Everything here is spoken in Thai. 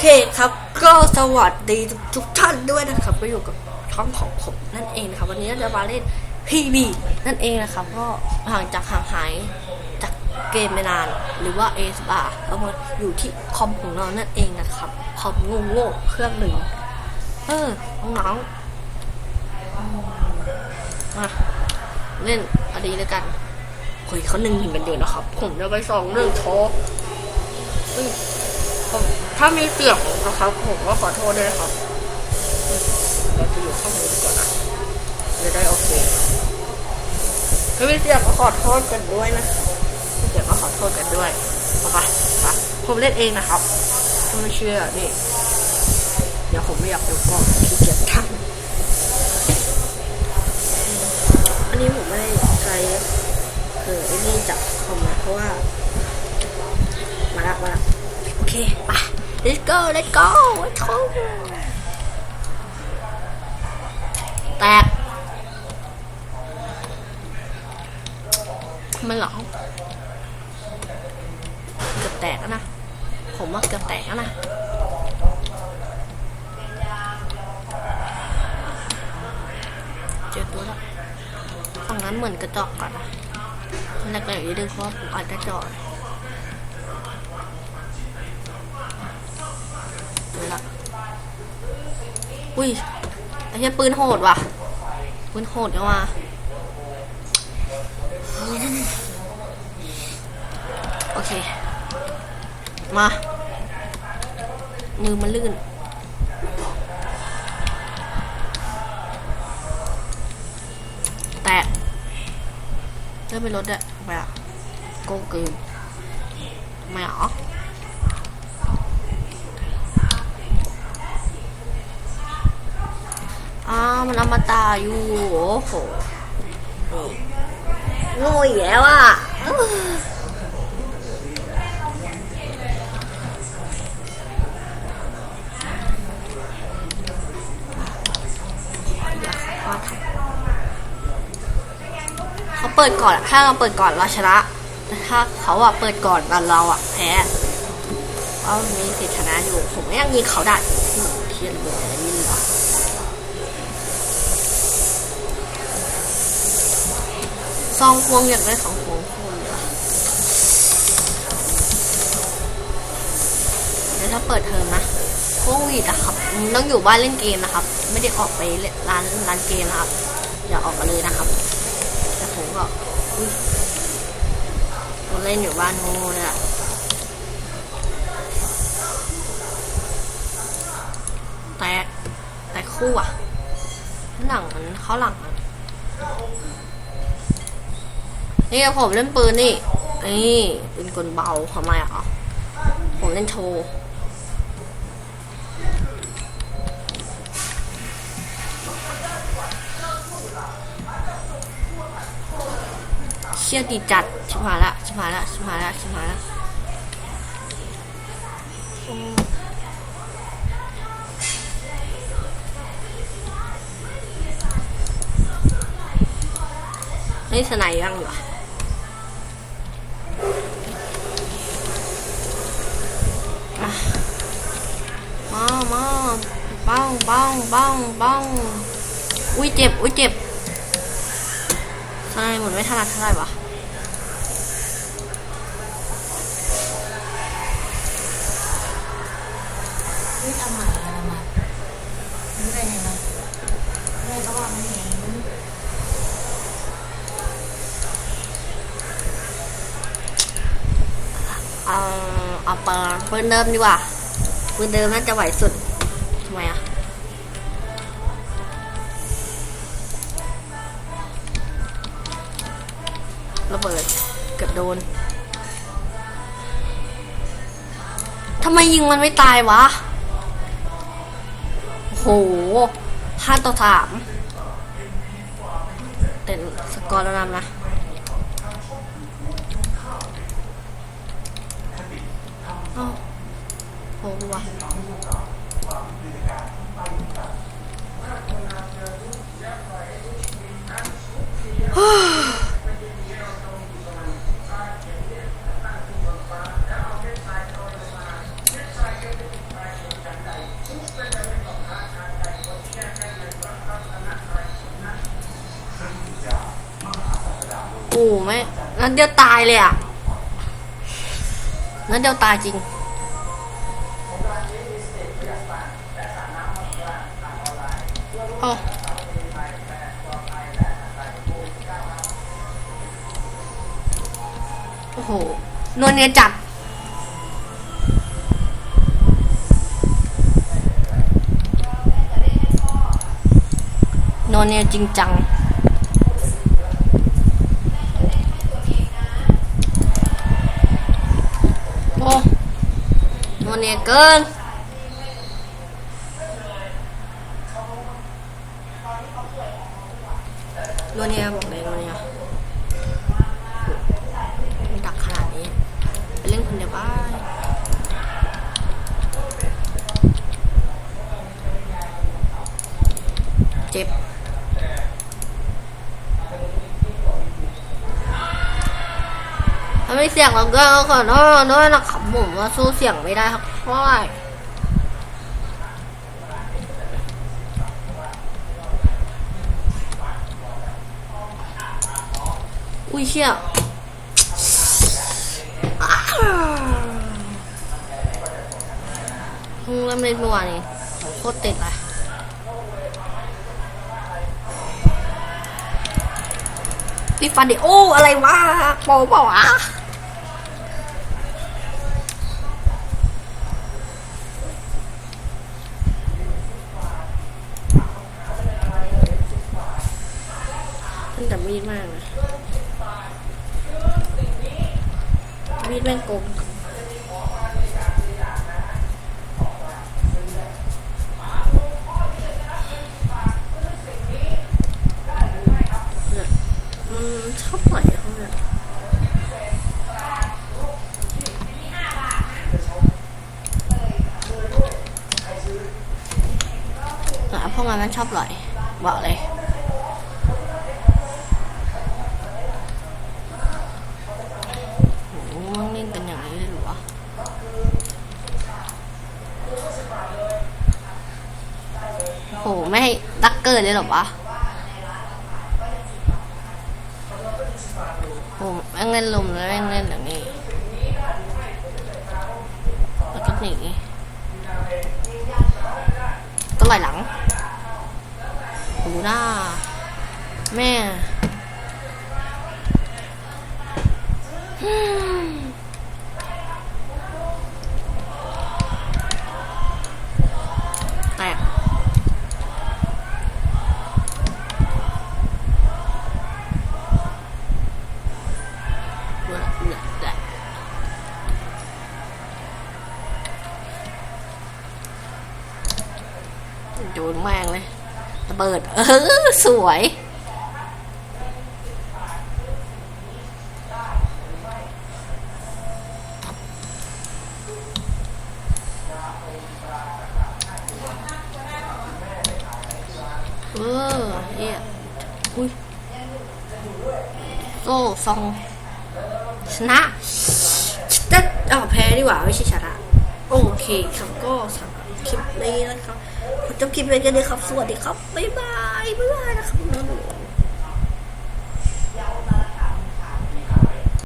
เคครับ ก็สวัสดีทุกท่านด้วยนะครับก็อยู่กับช่องของผมนั่นเองนะครับ วันนี้เราจะมาเล่นพีบีนั่นเองนะครับก็ห่างจากห่างหายจากเกมไม่นาน หรือว่าเอสบาร์แล้วมาอยู่ที่คอมของเรานั่นเองนะครับคอมงงโง่เครื่องหนึ่งเออน้องๆอืมาเล่นอันนี้เลยกันเฮ้ยเขาหนึ่งหนึ่งกันอยู่นะครับ ผมจะไปสองเรื่องโชว์เฮ้ย ผมถ้ามีเสียงนะครับผมก็ขอโทษด้วยครับเราจะอยู่ข้างบนก่อนนะจะได้โอเคถ้ามีเสียงก็ขอโทษกันด้วยนะมีเสียงก็ขอโทษกันด้วยเอาไปไปผมเล่นเองนะครับไม่เชื่อนี่เดี๋ยวผมไม่อยากดูกล้องขี้เกียจทำอันนี้ผมไม่ได้ใช้เออไอ้นี่จับคอมนะเพราะว่า มาละมาละ โอเคไป let's go let's go let's go แตกมันหรอเกือบแตกแล้วนะ ผมว่าเกือบแตกแล้วนะเจอตัวแล้วฝั่งนั้นเหมือนกระจอกก่อนนะแรกๆอย่าดึงเพราะว่าผมอาจจะจอด เจอละ อุ้ยไอ้เหี้ยปืนโหดว่ะ ปืนโหดเอามาโอเค มามือมันลื่น แตะเลื่อนไปรถอะไมอะโกงเกินทำไมอะอ้ อ้าวมันอมตะอยู่โอ้โหโง่อีกแล้วอะเขาเปิดก่อน ถ้าเราเปิดก่อนเราชนะแต่ถ้าเขาอะเปิดก่อนกันเราอะแพ้ก็มีสิทธิชนะอยู่ ผมยังยิงเขาได้เทียนเลยนี่เหรอ องพวงอยากได้ของพวงคุณเหรอเดี๋ยวถ้าเปิดเทอมนะโควิดอะครับต้องอยู่บ้านเล่นเกมนะครับ ไม่ได้ออกไปร้านร้านเกมนะครับอย่าออกมาเลยนะครับ แต่ผมก็ผมเล่นอยู่บ้านโง่เลยอะแตกแตกคู่อะหลังมันเขาหลังมัน นี่ผมเล่นปืนนี่นี่ปืนกลเบาทำไมอะผมเล่นโชว์เชี่ยดีจัดชิบหาละชิบหาละชิบหาละชิบหาละอืมนี่สไนยังอยู่ มามาบ้องบ้องบ้องบ้องอุ้ยเจ็บ อุ้ยเจ็บทำไมหมุนไม่ถนัดเท่าไหร่วะนี่ทำใหม่อะไรมาไม่ได้ไงนะไม่ได้เพราะว่ามันเห็นเอาเอาปืนปืนเดิมดีกว่า ปืนเดิมน่าจะไหวสุดทำไมอะระเบิดเกือบโดนทำไมยิงมันไม่ตายวะ โหห้าต่อสามแต่สกอร์แล้วนำนะอ้าว ค้วโอ้ไม่นั้นเดียวตายเลยอะนั้นเดียวตายจริง โอ้โอ้โหนวลเนียจัดนอนเนียจริงจัง โอ้นอนเนียเกิน นวเนี่ยบอกเลยนวเนี่ยไม่ดักขนาดนี้ไปเล่นคนเดียวบ้าเจ็บถ้าไม่เสียงเราก็ขอโทษด้วยนะครับผมว่าสู้เสียงไม่ได้ครับเพราะว่าอุ้ย เชี่ยอ้าวเพิ่งเริ่มเล่นเมื่อวานนี้โคตรติดเลยพี่ฟันดิโออะไรวะโปเปล่าวะ พวกมันมันชอบไหลบอกเลย โอ้โหมันเล่นกันอย่างนี้เลยหรอวะโหไม่ให้ตักเกอร์เลยเหรอวะโหแม่งเล่นลมแล้วแม่งเล่นอย่างนี้แล้วก็หนีก็ไหลหลัง โหหน้าแม่ เบิด เออ สวย เออเฮียอุ้ยโซ่ซอง ชนะแต่เอาแพ้ดีกว่า ไม่ใช่ชนะ โอเคครับก็สำหรับคลิปนี้นะครับ จบคลิปไว้กันเลยครับ สวัสดีครับ บ๊ายบาย บ๊ายบายนะครับ